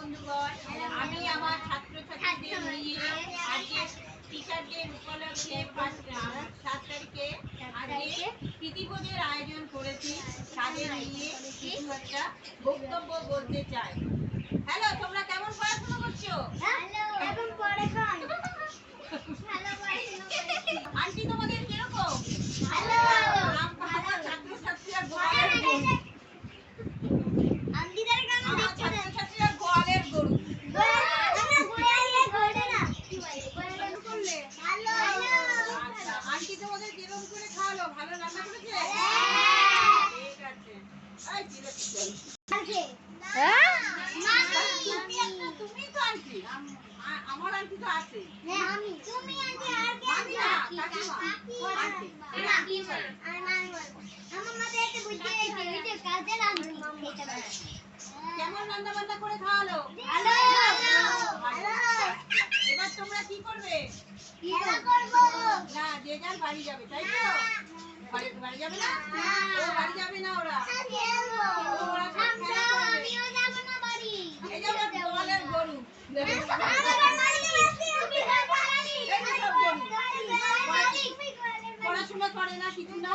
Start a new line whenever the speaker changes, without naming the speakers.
আমি আমার ছাত্রছাত্রীদের নিয়ে আজকে টিচার ডে উপলক্ষে সাত তারিখে আজকে আয়োজন করেছি। তাদের নিয়ে একটা বক্তব্য বলতে চাই হ্যালো তোমরা কেমন পড়াশোনা করছ আন্টি তোমাদের কীরকম আম- আমার ছাত্রছাত্রীরা গোয়ালের গরু আমার ছাত্রছাত্রীরা গোয়ালের গরু আচ্ছা আন্টি তোমাদের কীরকম করে খাওয়ালো ভালো রান্না করেছে ঠিক আছে এই জিলাপি চল। তুমি একটা তুমি তো আমার আন্টি তো আছে। কেমন রান্না বান্না করে খাওয়ালো? যে বাড়ি যাবে, তাই তো? বাড়ি যাবে না? বাড়ি যাবে না ওরা? গরু। পড়াশোনা করে না, কিছু না?